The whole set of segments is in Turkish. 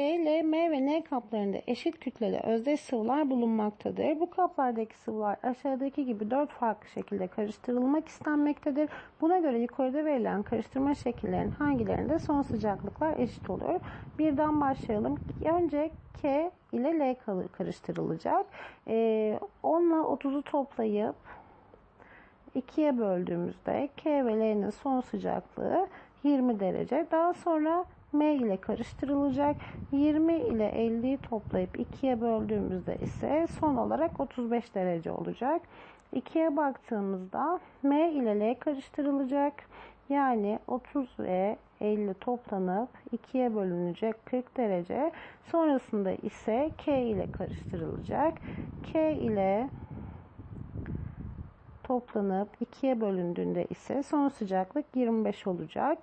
L, M ve N kaplarında eşit kütleli özdeş sıvılar bulunmaktadır. Bu kaplardaki sıvılar aşağıdaki gibi dört farklı şekilde karıştırılmak istenmektedir. Buna göre yukarıda verilen karıştırma şekillerinin hangilerinde son sıcaklıklar eşit olur? Birden başlayalım. Önce K ile L karıştırılacak. Ee, 10 ile 30'u toplayıp 2'ye böldüğümüzde K ve L'nin son sıcaklığı 20 derece. Daha sonra M ile karıştırılacak. 20 ile 50'yi toplayıp 2'ye böldüğümüzde ise son olarak 35 derece olacak. 2'ye baktığımızda M ile L karıştırılacak. Yani 30 ve 50 toplanıp 2'ye bölünecek 40 derece. Sonrasında ise K ile karıştırılacak. K ile toplanıp 2'ye bölündüğünde ise son sıcaklık 25 olacak.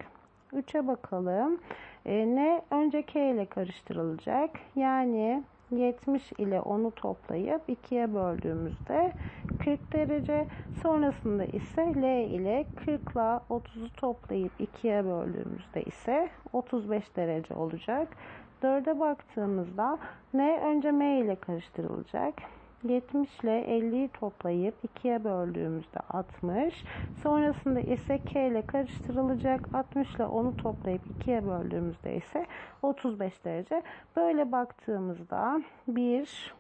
3'e bakalım. E, ne önce K ile karıştırılacak. Yani 70 ile 10'u toplayıp 2'ye böldüğümüzde 40 derece. Sonrasında ise L ile 40 ile 30'u toplayıp 2'ye böldüğümüzde ise 35 derece olacak. 4'e baktığımızda N önce M ile karıştırılacak. 70 ile 50'yi toplayıp 2'ye böldüğümüzde 60. Sonrasında ise K ile karıştırılacak. 60 ile 10'u toplayıp 2'ye böldüğümüzde ise 35 derece. Böyle baktığımızda 1,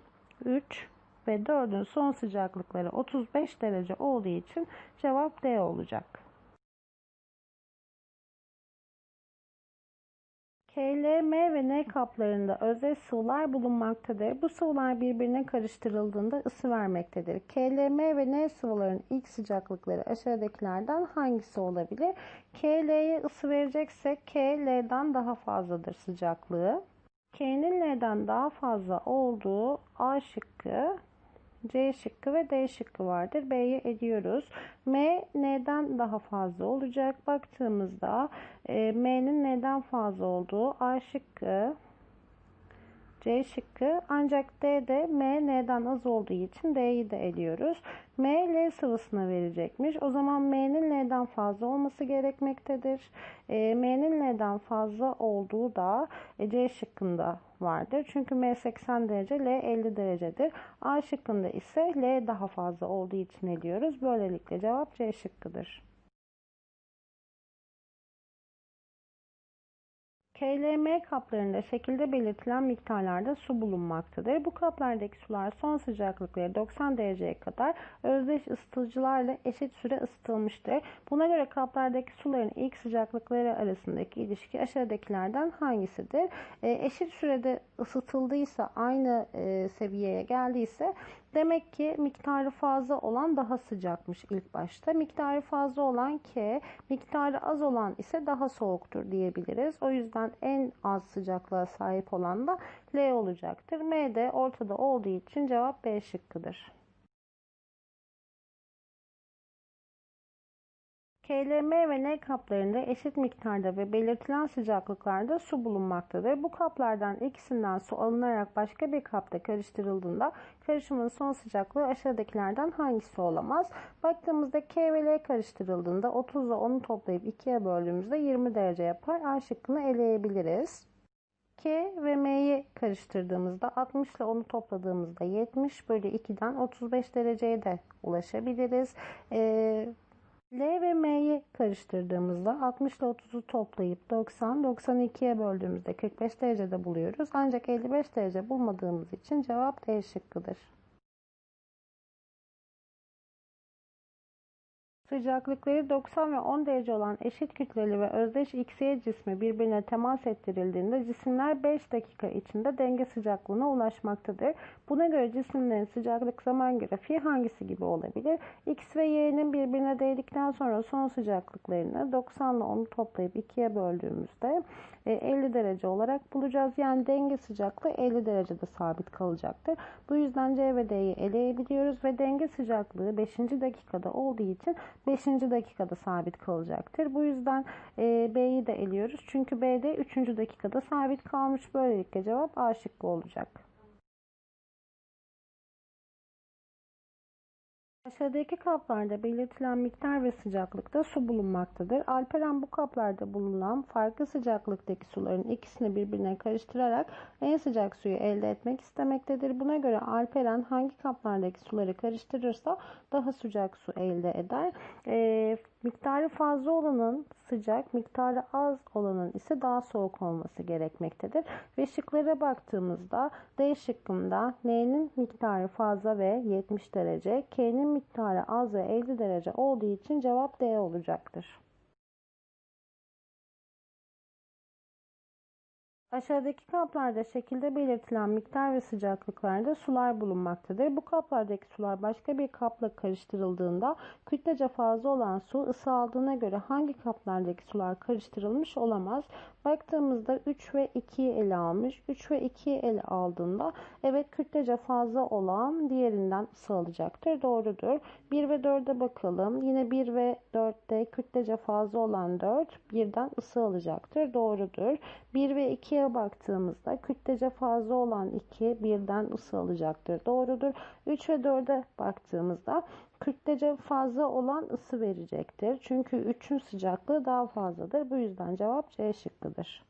3 ve 4'ün son sıcaklıkları 35 derece olduğu için cevap D olacak. K, L, M ve N kaplarında özdeş sıvılar bulunmaktadır. Bu sıvılar birbirine karıştırıldığında ısı vermektedir. K, L, M ve N sıvıların ilk sıcaklıkları aşağıdakilerden hangisi olabilir? K, L'ye ısı vereceksek K, L'den daha fazladır sıcaklığı. K'nin L'den daha fazla olduğu A şıkkı C şıkkı ve D şıkkı vardır. B'ye ediyoruz. M neden daha fazla olacak? Baktığımızda e, M'nin neden fazla olduğu A şıkkı C şıkkı ancak D'de M N'den az olduğu için D'yi de eliyoruz. M L sıvısına verecekmiş. O zaman M'nin L'den fazla olması gerekmektedir. E, M'nin L'den fazla olduğu da e, C şıkkında vardır. Çünkü M 80 derece, L 50 derecedir. A şıkkında ise L daha fazla olduğu için eliyoruz. Böylelikle cevap C şıkkıdır. KLM kaplarında şekilde belirtilen miktarlarda su bulunmaktadır. Bu kaplardaki sular son sıcaklıkları 90 dereceye kadar özdeş ısıtıcılarla eşit süre ısıtılmıştır. Buna göre kaplardaki suların ilk sıcaklıkları arasındaki ilişki aşağıdakilerden hangisidir? E, eşit sürede ısıtıldıysa aynı e, seviyeye geldiyse Demek ki miktarı fazla olan daha sıcakmış ilk başta. Miktarı fazla olan K, miktarı az olan ise daha soğuktur diyebiliriz. O yüzden en az sıcaklığa sahip olan da L olacaktır. M de ortada olduğu için cevap B şıkkıdır. KLM ve N kaplarında eşit miktarda ve belirtilen sıcaklıklarda su bulunmaktadır. Bu kaplardan ikisinden su alınarak başka bir kapta karıştırıldığında karışımın son sıcaklığı aşağıdakilerden hangisi olamaz? Baktığımızda K ve L karıştırıldığında 30 ile 10'u toplayıp 2'ye böldüğümüzde 20 derece yapar. A şıkkını eleyebiliriz. K ve M'yi karıştırdığımızda 60 ile 10'u topladığımızda 70 bölü 2'den 35 dereceye de ulaşabiliriz. Ee, L ve M'yi karıştırdığımızda 60 ile 30'u toplayıp 90, 92'ye böldüğümüzde 45 derecede buluyoruz. Ancak 55 derece bulmadığımız için cevap D şıkkıdır. Sıcaklıkları 90 ve 10 derece olan eşit kütleli ve özdeş XY cismi birbirine temas ettirildiğinde cisimler 5 dakika içinde denge sıcaklığına ulaşmaktadır. Buna göre cisimlerin sıcaklık zaman grafiği hangisi gibi olabilir? X ve Y'nin birbirine değdikten sonra son sıcaklıklarını 90 ile 10'u toplayıp 2'ye böldüğümüzde 50 e, derece olarak bulacağız. Yani denge sıcaklığı 50 derecede sabit kalacaktır. Bu yüzden C ve D'yi eleyebiliyoruz ve denge sıcaklığı 5. dakikada olduğu için 5. dakikada sabit kalacaktır. Bu yüzden e, B'yi de eliyoruz. Çünkü B'de 3. dakikada sabit kalmış. Böylelikle cevap A şıkkı olacak. Aşağıdaki kaplarda belirtilen miktar ve sıcaklıkta su bulunmaktadır. Alperen bu kaplarda bulunan farklı sıcaklıktaki suların ikisini birbirine karıştırarak en sıcak suyu elde etmek istemektedir. Buna göre Alperen hangi kaplardaki suları karıştırırsa daha sıcak su elde eder. E, miktarı fazla olanın sıcak, miktarı az olanın ise daha soğuk olması gerekmektedir. Ve şıklara baktığımızda D şıkkında N'nin miktarı fazla ve 70 derece, K'nin miktarı az ve 50 derece olduğu için cevap D olacaktır. Aşağıdaki kaplarda şekilde belirtilen miktar ve sıcaklıklarda sular bulunmaktadır. Bu kaplardaki sular başka bir kapla karıştırıldığında kütlece fazla olan su ısı aldığına göre hangi kaplardaki sular karıştırılmış olamaz? Baktığımızda 3 ve 2'yi ele almış. 3 ve 2'yi ele aldığında evet kütlece fazla olan diğerinden ısı alacaktır. Doğrudur. 1 ve 4'e bakalım. Yine 1 ve 4'te kütlece fazla olan 4 birden ısı alacaktır. Doğrudur. 1 ve 2'ye baktığımızda kütlece fazla olan 2 birden ısı alacaktır. Doğrudur. 3 ve 4'e baktığımızda kütlece fazla olan ısı verecektir. Çünkü 3'ün sıcaklığı daha fazladır. Bu yüzden cevap C şıkkıdır.